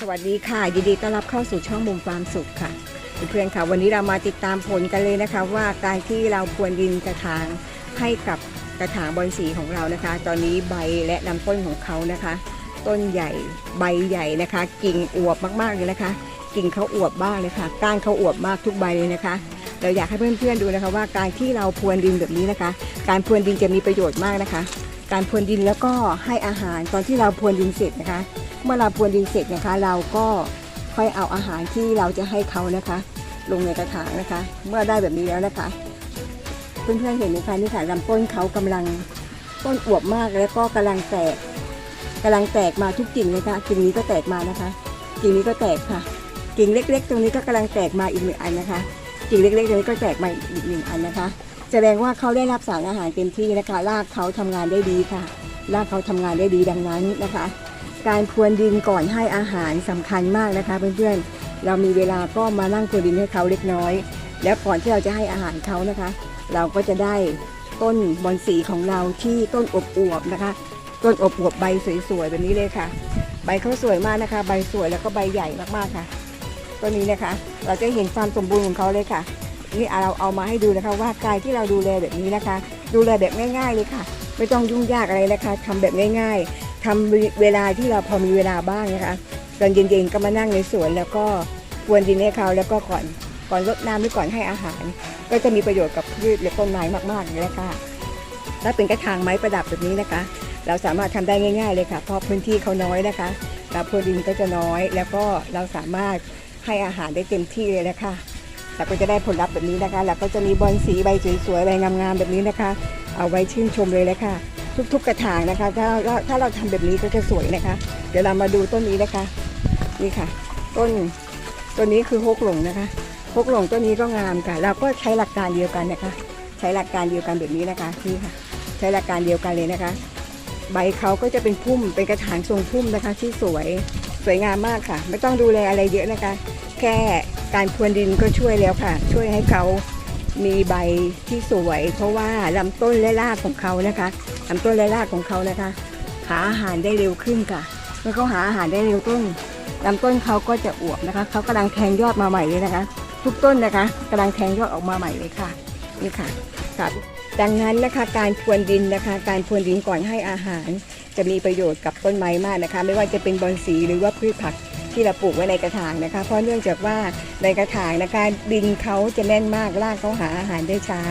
สวัสดีค่ะ ยินดีต้อนรับเข้าสู่ช่องมุมความสุขค่ะ เพื่อนๆค่ะ วันนี้เรามาติดตามผลกันเลยนะคะ ว่าการที่เราพรวนดินกระถางให้กับกระถางบอนสีของเรานะคะ ตอนนี้ใบและลำต้นของเขานะคะ ต้นใหญ่ใบใหญ่นะคะ กิ่งอวบมากๆเลยนะคะ กิ่งเขาอวบมากเลยค่ะก้านเขาอวบมากทุกใบเลยนะคะเราอยากให้เพื่อนๆดูนะคะว่าการที่เราพรวนดินแบบนี้นะคะ การพรวนดินจะมีประโยชน์มากนะคะ การพรวนดินแล้วก็ให้อาหารตอนที่เราพรวนดินเสร็จนะคะ เมื่อเราพรวนดินเสร็จนะคะ เราก็ค่อยเอาอาหารที่เราจะให้เขานะคะ ลงในกระถางนะคะ เมื่อได้แบบนี้แล้วนะคะ เพื่อนๆเห็นไหมคะนี่ค่ะลำต้นเขากำลังต้นอวบมากแล้วก็กำลังแตกกำลังแตกมาทุกกิ่งเลยค่ะกิ่งนี้ก็แตกมานะคะ กิ่งนี้ก็แตกค่ะ กิ่งเล็ก ๆ ตรงนี้ก็กำลังแตกมาอีกหนึ่งอันนะคะ กิ่งเล็กๆตรงนี้ก็แตกมาอีกหนึ่งอันนะคะ แสดงว่าเขาได้รับสารอาหารเต็มที่นะคะรากเขาทำงานได้ดีค่ะรากเขาทำงานได้ดีดังนั้นนะคะ การพรวนดินก่อนให้อาหารสำคัญมากนะคะ เพื่อนๆเรามีเวลาก็มานั่งพรวนดินให้เขาเล็กน้อย แล้วก่อนที่เราจะให้อาหารเขานะคะ เราก็จะได้ต้นบอนสีของเราที่ต้นอบอวบๆนะคะ ต้นอบอวบใบสวยๆแบบนี้เลยค่ะ ใบเขาสวยมากนะคะ ใบสวยแล้วก็ใบใหญ่มากๆค่ะต้นนี้นะคะ เราจะเห็นความสมบูรณ์ของเขาเลยค่ะ นี่เราเอามาให้ดูนะคะว่าการที่เราดูแลแบบนี้นะคะ ดูแลแบบง่าย ๆเลยค่ะ ไม่ต้องยุ่งยากอะไรนะคะทำแบบง่าย ๆทำเวลาที่เราพอมีเวลาบ้างนะคะตอนเย็นๆก็มานั่งในสวนแล้วก็พรวนดินให้เขาแล้วก็ก่อนก่อนรดน้ำหรือก่อนให้อาหาร ก็จะมีประโยชน์กับพืชและต้นไม้มากๆเลยค่ะถ้าเป็นกระถางไม้ประดับแบบนี้นะคะ เราสามารถทำได้ง่าย ๆเลยค่ะเพราะพื้นที่เขาน้อยนะคะเราพรวนดินก็จะน้อย แล้วก็เราสามารถให้อาหารได้เต็มที่เลยนะคะ เราก็จะได้ผลลัพธ์แบบนี้นะคะ แล้วก็จะมีบอลสีใบสวยๆใบงามๆแบบนี้นะคะ เอาไว้ชื่นชมเลยเลยค่ะ ทุกๆกระถางนะคะ ถ้าเราถ้าเราทำแบบนี้ก็จะสวยนะคะ เดี๋ยวเรามาดูต้นนี้นะคะ นี่ค่ะ ต้นต้นนี้คือฮกหลงนะคะฮกหลงต้นนี้ก็งามค่ะ เราก็ใช้หลักการเดียวกันนะคะ ใช้หลักการเดียวกันแบบนี้นะคะนี่ค่ะ ใช้หลักการเดียวกันเลยนะคะ ใบเขาก็จะเป็นพุ่มเป็นกระถางทรงพุ่มนะคะที่สวย สวยงามมากค่ะ ไม่ต้องดูแลอะไรเยอะนะคะ แค่การพรวนดินก็ช่วยแล้วค่ะ ช่วยให้เขามีใบที่สวย เพราะว่าลำต้นและรากของเขานะคะลำต้นและรากของเขานะคะ หาอาหารได้เร็วขึ้นค่ะ เมื่อเขาหาอาหารได้เร็วต้นลำต้นเขาก็จะอวบนะคะเขากำลังแทงยอดมาใหม่เลยนะคะ ทุกต้นนะคะกำลังแทงยอดออกมาใหม่เลยค่ะนี่ค่ะ ครับดังนั้นนะคะการพรวนดินนะคะ การพรวนดินก่อนให้อาหาร จะมีประโยชน์กับต้นไม้มากนะคะ ไม่ว่าจะเป็นบอนสีหรือว่าพืชผักที่เราปลูกไว้ในกระถางนะคะ เพราะเนื่องจากว่าในกระถางนะคะดินเขาจะแน่นมากรากเขาหาอาหารได้ช้า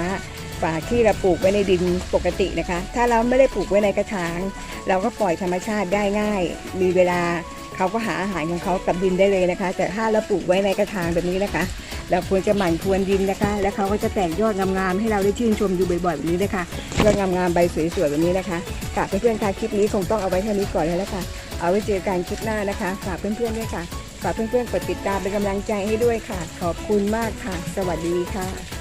ฝ่าที่เราปลูกไว้ในดินปกตินะคะ ถ้าเราไม่ได้ปลูกไว้ในกระถาง เราก็ปล่อยธรรมชาติได้ง่าย มีเวลาเขาก็หาอาหารของเขากับดินได้เลยนะคะ แต่ถ้าเราปลูกไว้ในกระถางแบบนี้นะคะ เราควรจะหมั่นพรวนดินนะคะ แล้วเขาก็จะแตกยอดงามๆให้เราได้ชื่นชมอยู่บ่อยๆแบบนี้นะคะยอดงามๆใบสวยๆแบบนี้นะคะฝากเพื่อนๆค่ะคลิปนี้คงต้องเอาไว้เท่านี้ก่อนแล้วละค่ะ เอาไว้เจอกันคลิปหน้านะคะฝากเพื่อนๆด้วยค่ะฝากเพื่อนๆกดติดตามเป็นกำลังใจให้ด้วยค่ะ ขอบคุณมากค่ะ สวัสดีค่ะ